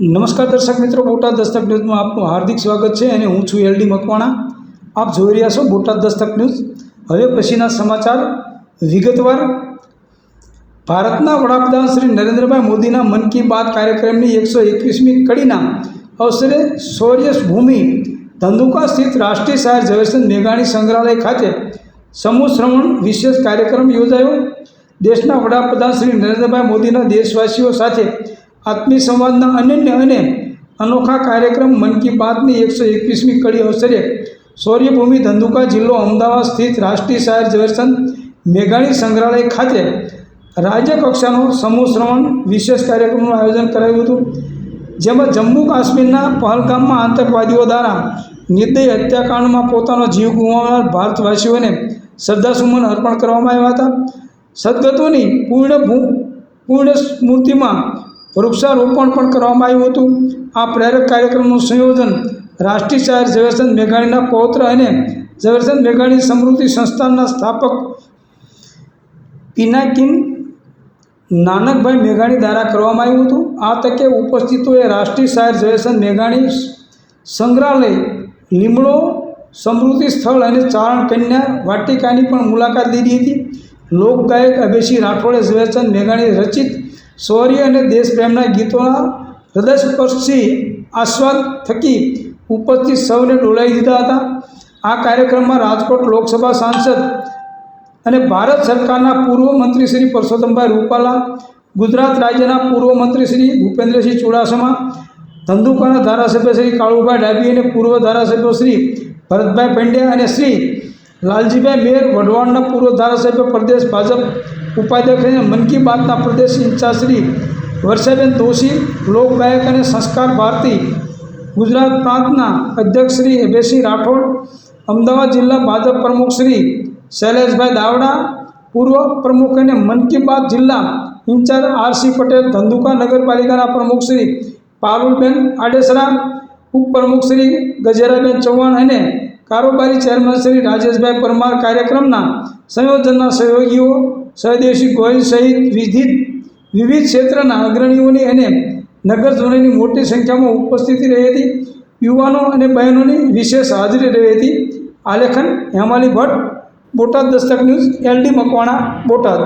નમસ્કાર દર્શક મિત્રો, બોટાદ દસ્તક ન્યૂઝમાં આપનું હાર્દિક સ્વાગત છે અને હું છું એલડી મકવાણા. આપ જોઈ રહ્યા છો બોટાદ દસ્તક ન્યૂઝ. હવે પછીના સમાચાર. વિગતવાર. ભારતના વડાપ્રધાન શ્રી નરેન્દ્રભાઈ મોદીના મન કી બાત કાર્યક્રમની એકસો એકવીસમી કડીના અવસરે શૌર્ય ભૂમિ ધંધુકા સ્થિત રાષ્ટ્રીય શાયર ઝવેરચંદ મેઘાણી સંગ્રહાલય ખાતે સમૂહ શ્રવણ વિશેષ કાર્યક્રમ યોજાયો. દેશના વડાપ્રધાન શ્રી નરેન્દ્રભાઈ મોદીના દેશવાસીઓ સાથે આત્મીય સંવાદના અનન્ય અને અનોખા કાર્યક્રમ મન કી બાતની એકસો એકવીસમી કડી અવસરે સૌર્યભૂમિ ધંધુકા જિલ્લો અમદાવાદ સ્થિત રાષ્ટ્રીય શાયર ઝવેરચંદ મેઘાણી સંગ્રહાલય ખાતે રાજ્ય કક્ષાનો સમૂહ શ્રવણ વિશેષ કાર્યક્રમનું આયોજન કરાયું હતું. જેમાં જમ્મુ કાશ્મીરના પહલગામમાં આતંકવાદીઓ દ્વારા નિર્દય હત્યાકાંડમાં પોતાનો જીવ ગુમાવનાર ભારતવાસીઓને શ્રદ્ધાસુમન અર્પણ કરવામાં આવ્યા હતા. સદગતોની પૂર્ણ ભૂ, પૂર્ણ સ્મૃતિમાં વૃક્ષારોપણ પણ કરવામાં આવ્યું હતું. આ પ્રેરક કાર્યક્રમનું સંયોજન રાષ્ટ્રીય શાયર ઝવેરચંદ મેઘાણીના પૌત્ર અને ઝવેરચંદ મેઘાણી સમૃદ્ધિ સંસ્થાનના સ્થાપક પિનાકિન નાનકભાઈ મેઘાણી દ્વારા કરવામાં આવ્યું હતું. આ તકે ઉપસ્થિતોએ રાષ્ટ્રીય શાયર ઝવેરચંદ મેઘાણી સંગ્રહાલય, લીમડો, સમૃદ્ધિ સ્થળ અને ચારણ કન્યા વાટિકાની પણ મુલાકાત લીધી હતી. લોકગાયક અભેશી રાઠોડે ઝવેરચંદ મેઘાણી રચિત શૌર્ય અને દેશપ્રેમના ગીતોના હૃદયસ્પર્શી આસ્વાદ થકી ઉપસ્થિત સૌને ડોલાવી દીધા હતા. આ કાર્યક્રમમાં રાજકોટ લોકસભા સાંસદ અને ભારત સરકારના પૂર્વ મંત્રી શ્રી પરસોત્તમભાઈ રૂપાલા, ગુજરાત રાજ્યના પૂર્વ મંત્રી શ્રી ભૂપેન્દ્રસિંહ ચુડાસમા, ધંધુકાના ધારાસભ્ય શ્રી કાળુભાઈ ડાબી અને પૂર્વ ધારાસભ્ય શ્રી ભરતભાઈ પંડ્યા અને શ્રી લાલજીભાઈ મેર વઢવાણના પૂર્વ ધારાસભ્ય પ્રદેશ ભાજપ ઉપાધ્યક્ષ મન કી બાતના પ્રદેશ ઇન્ચાર્જ શ્રી વર્ષાબેન દોશી લોકગાયક અને સંસ્કાર ભારતી, ગુજરાત પ્રાંતના અધ્યક્ષ શ્રી એબેસી રાઠોડ, અમદાવાદ જિલ્લા ભાજપ પ્રમુખ શ્રી શૈલેષભાઈ દાવડા, પૂર્વ પ્રમુખ અને મન કી બાત જિલ્લા ઇન્ચાર્જ આરસી પટેલ, ધંધુકા નગરપાલિકાના પ્રમુખ શ્રી પારુલબેન આડેસરા, ઉપપ્રમુખ શ્રી ગજેરાબેન ચૌહાણ અને કારોબારી ચેરમેન શ્રી રાજેશભાઈ પરમાર કાર્યક્રમના સંયોજનના સહયોગીઓ સહદેવસિંહ ગોયલ સહિત વિધિત વિવિધ ક્ષેત્રના અગ્રણીઓની અને નગરજનોની મોટી સંખ્યામાં ઉપસ્થિતિ રહી હતી. યુવાનો અને બહેનોની વિશેષ હાજરી રહી હતી. આલેખન હેમાલી ભટ્ટ, બોટાદ દસ્તક ન્યૂઝ, એલડી મકવાણા, બોટાદ.